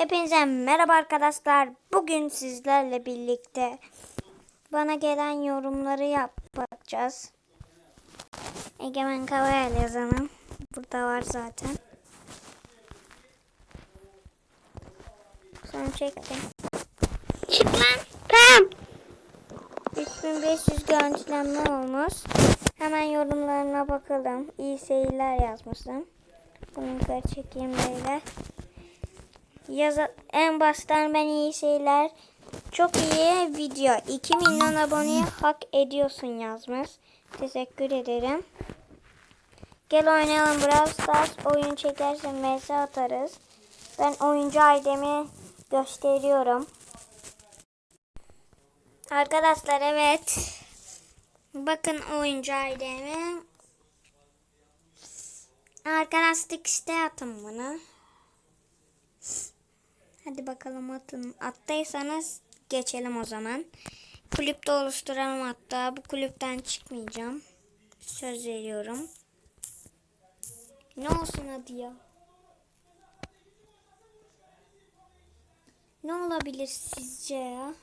Hepinize merhaba arkadaşlar. Bugün sizlerle birlikte bana gelen yorumları yapacağız. Egemen Kavayel yazanım. Burada var zaten. Son çektim. Çık lan. Tamam. 3500 görüntülenme olmuş. Hemen yorumlarına bakalım. İyi seyirler yazmışım. Bunu yukarı çekeyim böyle. Yaza en baştan ben iyi şeyler. Çok iyi video. 2 milyon aboneye hak ediyorsun yazmış. Teşekkür ederim. Gel oynayalım Brawl Stars. Oyun çekersen vs atarız. Ben oyuncu ailemi gösteriyorum. Arkadaşlar evet. Bakın oyuncu ailemi. Arkadaşlık işte atın bunu. Hadi bakalım atın. Attıysanız geçelim o zaman. Kulüpte oluşturalım hatta. Bu kulüpten çıkmayacağım. Söz veriyorum. Ne olsun hadi ya. Ne olabilir sizce ya?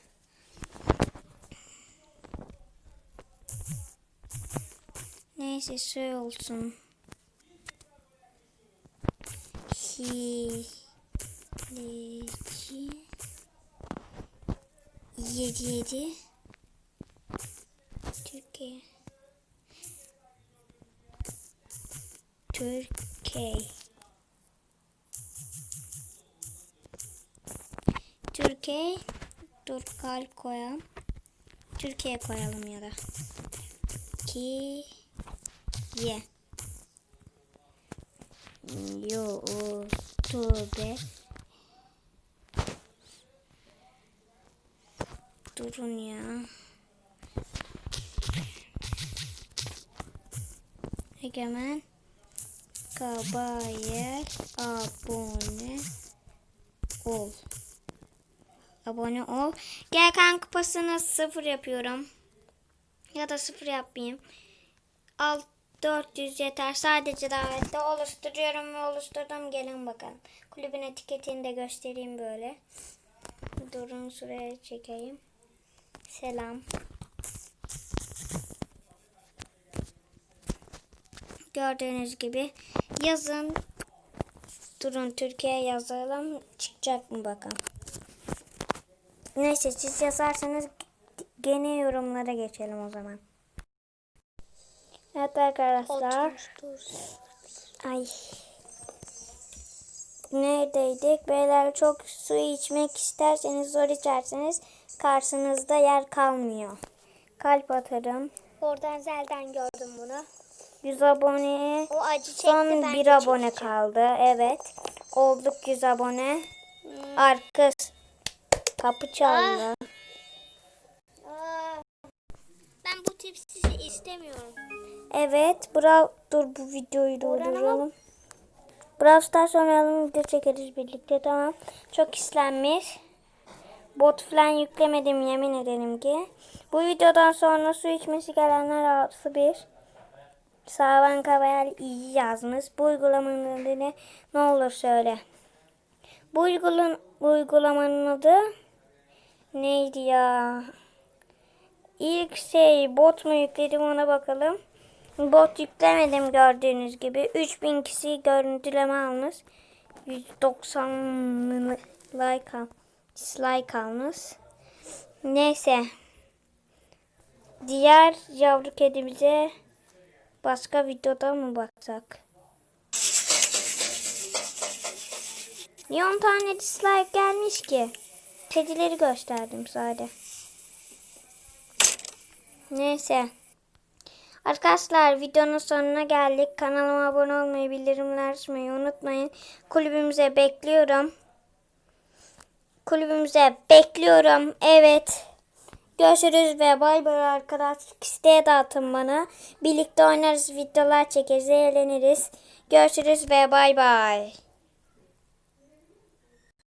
Neyse şey olsun. Hileci yedi. Yedi Türkiye. Türkiye. Türkiye. Dur kalp koyalım Türkiye koyalım ya da. Ki ye. YouTube Durun ya. Egemen Kabayel abone ol. Abone ol. Gel kan kupasını sıfır yapıyorum. Ya da sıfır yapmayayım. Al 400 yeter. Sadece davette oluşturuyorum ve oluşturdum. Gelin bakalım. Kulübün etiketini de göstereyim böyle. Durun şuraya çekeyim. Selam. Gördüğünüz gibi yazın. Durun Türkiye yazalım. Çıkacak mı bakalım. Neyse siz yazarsanız gene yorumlara geçelim o zaman. Evet arkadaşlar. Ay. Neredeydik? Beyler çok su içmek isterseniz zor içerseniz karşınızda yer kalmıyor. Kalp atarım. Oradan Zel'den gördüm bunu. 100 aboneye O acı çekti son bir abone çekeceğim. kaldı. Evet. Olduk 100 abone. Hmm. Arka kapı çaldı. Aa, ben bu tip sizi istemiyorum. Evet. Brav dur bu videoyu durduralım. Brawl Stars oynayalım video çekeriz birlikte tamam. Çok islenmiş. Bot falan yüklemedim yemin ederim ki. Bu videodan sonra su içmesi gelenler artı bir. Savan Kabayal iyi yazmış. Bu uygulamanın adı ne? Ne olur söyle. Bu, uygulan, uygulamanın adı neydi ya? İlk şey bot mu yükledim ona bakalım. Bot yüklemedim gördüğünüz gibi. 3000 kişi görüntüleme almış. 190 like al. Dislike almış. Neyse. Diğer yavru kedimize başka videoda mı baksak? Niye 10 tane dislike gelmiş ki? Kedileri gösterdim sadece. Neyse. Arkadaşlar videonun sonuna geldik. Kanalıma abone olmayı, bildirimler açmayı unutmayın. Kulübümüze bekliyorum. Kulübümüze bekliyorum. Evet. Görüşürüz ve bay bay arkadaşlık isteğe dağıtın bana. Birlikte oynarız, videolar çekeriz, eğleniriz. Görüşürüz ve bay bay.